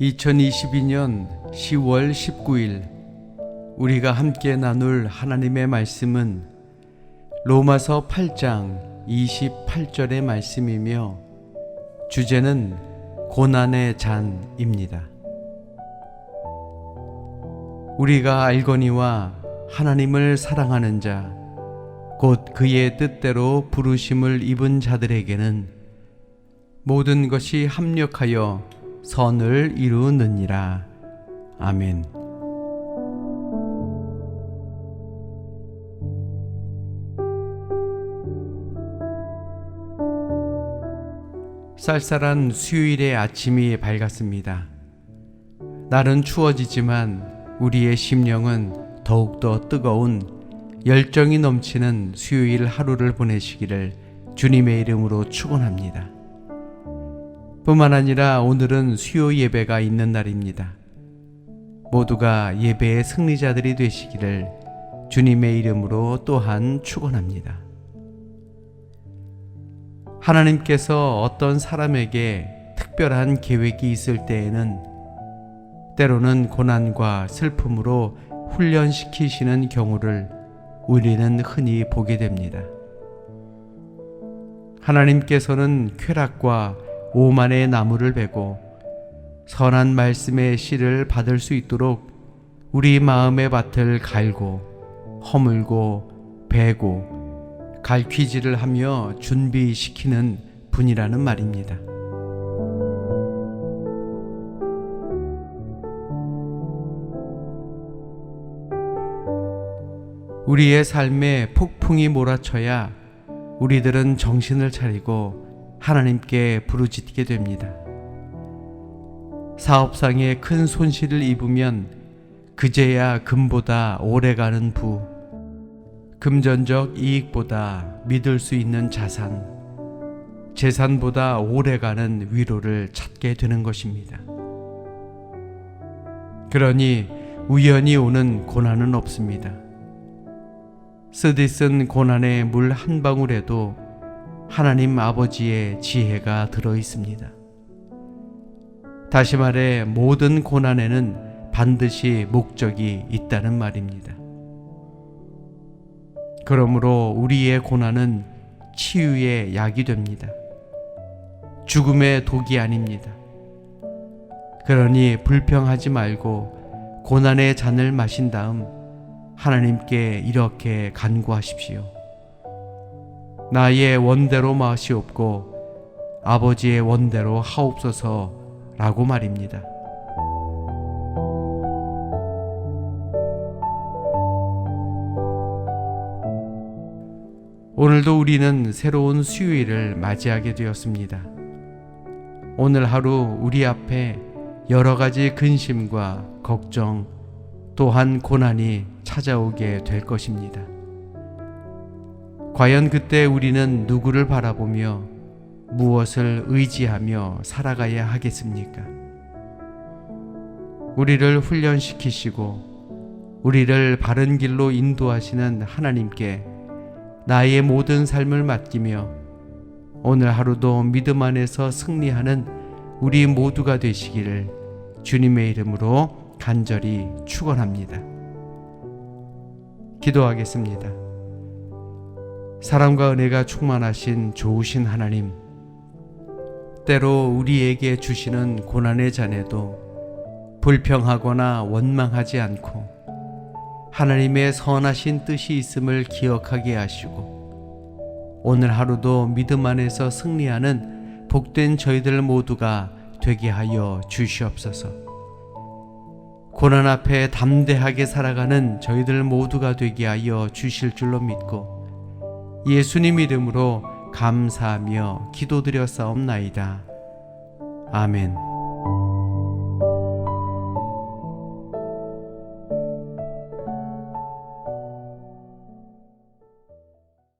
2022년 10월 19일 우리가 함께 나눌 하나님의 말씀은 로마서 8장 28절의 말씀이며 주제는 고난의 잔입니다. 우리가 알거니와 하나님을 사랑하는 자, 곧 그의 뜻대로 부르심을 입은 자들에게는 모든 것이 합력하여 선을 이루느니라. 아멘. 쌀쌀한 수요일의 아침이 밝았습니다. 날은 추워지지만 우리의 심령은 더욱더 뜨거운 열정이 넘치는 수요일 하루를 보내시기를 주님의 이름으로 축원합니다. 뿐만 아니라 오늘은 수요 예배가 있는 날입니다. 모두가 예배의 승리자들이 되시기를 주님의 이름으로 또한 축원합니다. 하나님께서 어떤 사람에게 특별한 계획이 있을 때에는 때로는 고난과 슬픔으로 훈련시키시는 경우를 우리는 흔히 보게 됩니다. 하나님께서는 쾌락과 오만의 나무를 베고 선한 말씀의 씨를 받을 수 있도록 우리 마음의 밭을 갈고 허물고 베고 갈퀴질을 하며 준비시키는 분이라는 말입니다. 우리의 삶에 폭풍이 몰아쳐야 우리들은 정신을 차리고 하나님께 부르짖게 됩니다. 사업상에 큰 손실을 입으면 그제야 금보다 오래가는 부, 금전적 이익보다 믿을 수 있는 자산, 재산보다 오래가는 위로를 찾게 되는 것입니다. 그러니 우연히 오는 고난은 없습니다. 쓰디쓴 고난의 물 한 방울에도 하나님 아버지의 지혜가 들어 있습니다. 다시 말해 모든 고난에는 반드시 목적이 있다는 말입니다. 그러므로 우리의 고난은 치유의 약이 됩니다. 죽음의 독이 아닙니다. 그러니 불평하지 말고 고난의 잔을 마신 다음 하나님께 이렇게 간구하십시오. 나의 원대로 마시옵고 아버지의 원대로 하옵소서라고 말입니다. 오늘도 우리는 새로운 수요일을 맞이하게 되었습니다. 오늘 하루 우리 앞에 여러 가지 근심과 걱정, 또한 고난이 찾아오게 될 것입니다. 과연 그때 우리는 누구를 바라보며 무엇을 의지하며 살아가야 하겠습니까? 우리를 훈련시키시고 우리를 바른 길로 인도하시는 하나님께 나의 모든 삶을 맡기며 오늘 하루도 믿음 안에서 승리하는 우리 모두가 되시기를 주님의 이름으로 간절히 축원합니다. 기도하겠습니다. 사랑과 은혜가 충만하신 좋으신 하나님, 때로 우리에게 주시는 고난의 잔에도 불평하거나 원망하지 않고 하나님의 선하신 뜻이 있음을 기억하게 하시고 오늘 하루도 믿음 안에서 승리하는 복된 저희들 모두가 되게 하여 주시옵소서. 고난 앞에 담대하게 살아가는 저희들 모두가 되게 하여 주실 줄로 믿고 예수님 이름으로 감사하며 기도드려 싸움나이다. 아멘.